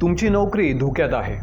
तुमची नोकरी धोक्यात आहे.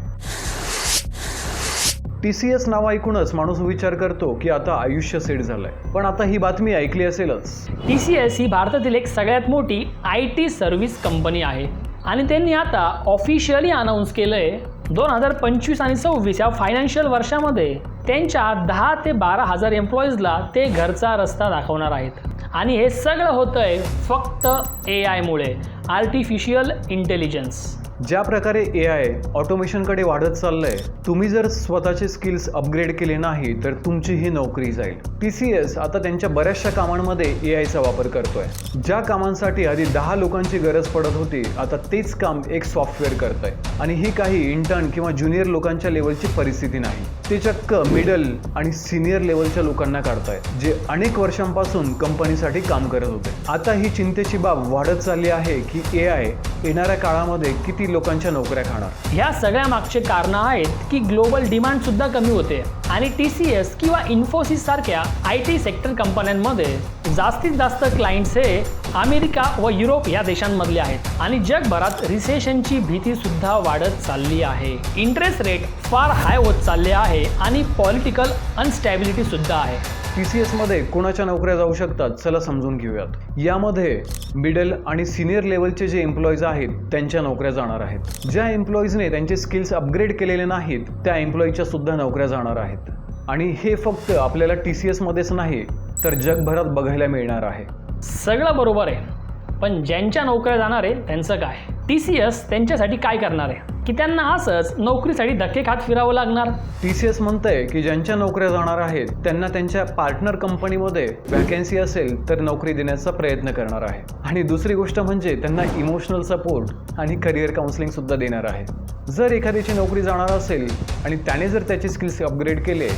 टी सी एस नाव ऐकूनच माणूस विचार करतो की आता आयुष्य सेट झालंय. पण आता ही बातमी ऐकली असेलच. टी सी एस ही भारतातील एक सगळ्यात मोठी आय टी सर्व्हिस कंपनी आहे. आणि त्यांनी आता ऑफिशियली अनाऊन्स केलंय दोन हजार पंचवीस आणि सव्वीस या फायनान्शियल वर्षामध्ये त्यांच्या दहा ते बारा हजार एम्प्लॉईजला ते घरचा रस्ता दाखवणार आहेत. आणि हे सगळं होतंय फक्त ए आयमुळे आर्टिफिशियल इंटेलिजन्स ज्या प्रकारे ए आय ऑटोमेशनकडे वाढत चाललंय तुम्ही जर स्वतःचे स्किल्स अपग्रेड केले नाही तर तुमची ही नोकरी जाईल. टी सी एस आता त्यांच्या बऱ्याचशा कामांमध्ये ए आयचा वापर करतोय. ज्या कामांसाठी आधी दहा लोकांची गरज पडत होती आता तेच काम एक सॉफ्टवेअर करतंय. आणि ही काही इंटर्न किंवा ज्युनियर लोकांच्या लेवलची परिस्थिती नाही. ते चक्क मिडल आणि सिनियर लेवलच्या लोकांना काढताय जे अनेक वर्षांपासून कंपनीसाठी काम करत होते. आता ही चिंतेची बाब वाढत चालली आहे की ए आय येणाऱ्या काळामध्ये किती लोकांच्या नोकऱ्या खाणार. ह्या सगळ्या मागचे कारणं आहेत की ग्लोबल डिमांड सुद्धा कमी होते. आणि टी सी एस किंवा इन्फोसिस सारख्या आय टी सेक्टर कंपन्यांमध्ये जास्तीत जास्त क्लायंट्स हे अमेरिका व युरोप या देशांमधले आहेत. आणि जगभरात रिसेशनची भीती सुद्धा वाढत चालली आहे. इंटरेस्ट रेट फार हाय होत चालले आहे आणि पॉलिटिकल अनस्टॅबिलिटी सुद्धा आहे. टी सी एसमध्ये कोणाच्या नोकऱ्या जाऊ शकतात चला समजून घेऊयात. यामध्ये मिडल आणि सिनियर लेवलचे जे एम्प्लॉईज आहेत त्यांच्या नोकऱ्या जाणार आहेत. ज्या एम्प्लॉईजने त्यांचे स्किल्स अपग्रेड केलेले नाहीत त्या एम्प्लॉईच्या सुद्धा नोकऱ्या जाणार आहेत. आणि हे फक्त आपल्याला टी सी एसमध्येच नाही तर जगभरात बघायला मिळणार आहे. सगळं बरोबर आहे पण ज्यांच्या नोकऱ्या जाणार आहे त्यांचं काय? टी सी एस त्यांच्यासाठी काय करणार आहे? की त्यांना असंच नोकरीसाठी धक्के खात फिरावं लागणार. टी सी एस म्हणतंय की ज्यांच्या नोकऱ्या जाणार आहेत त्यांना त्यांच्या पार्टनर कंपनीमध्ये वॅकन्सी असेल तर नोकरी देण्याचा प्रयत्न करणार आहे. आणि दुसरी गोष्ट म्हणजे त्यांना इमोशनल सपोर्ट आणि करिअर काउन्सिलिंग सुद्धा देणार आहे. जर एखाद्याची नोकरी जाणार असेल आणि त्याने जर त्याचे स्किल्स अपग्रेड केले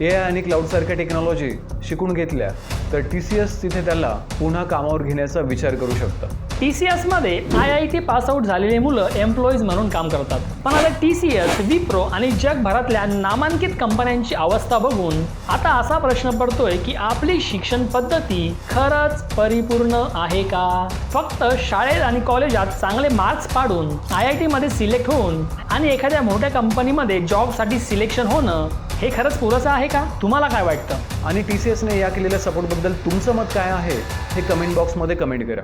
ए आय आणि क्लाउडसारख्या टेक्नॉलॉजी शिकून घेतल्या तर टी सी एस तिथे त्याला पुन्हा कामावर घेण्याचा विचार करू शकतं. टी सी एसमध्ये I I T pass out झालेली मुलं एम्प्लॉईज म्हणून काम करतात. पण आता टी सी एस विप्रो आणि जगभरातल्या नामांकित कंपन्यांची अवस्था बघून आता असा प्रश्न पडतोय की आपली शिक्षण पद्धती खरंच परिपूर्ण आहे का? फक्त शाळेत आणि कॉलेजात चांगले मार्क्स पाडून आय आय टीमध्ये सिलेक्ट होऊन आणि एखाद्या मोठ्या कंपनीमध्ये जॉबसाठी सिलेक्शन होणं हे खरंच पुरेसं आहे का? तुम्हाला काय वाटतं? आणि टी सी एसने या केलेल्या सपोर्टबद्दल तुमचं मत काय आहे? हे कमेंट बॉक्समध्ये कमेंट करा.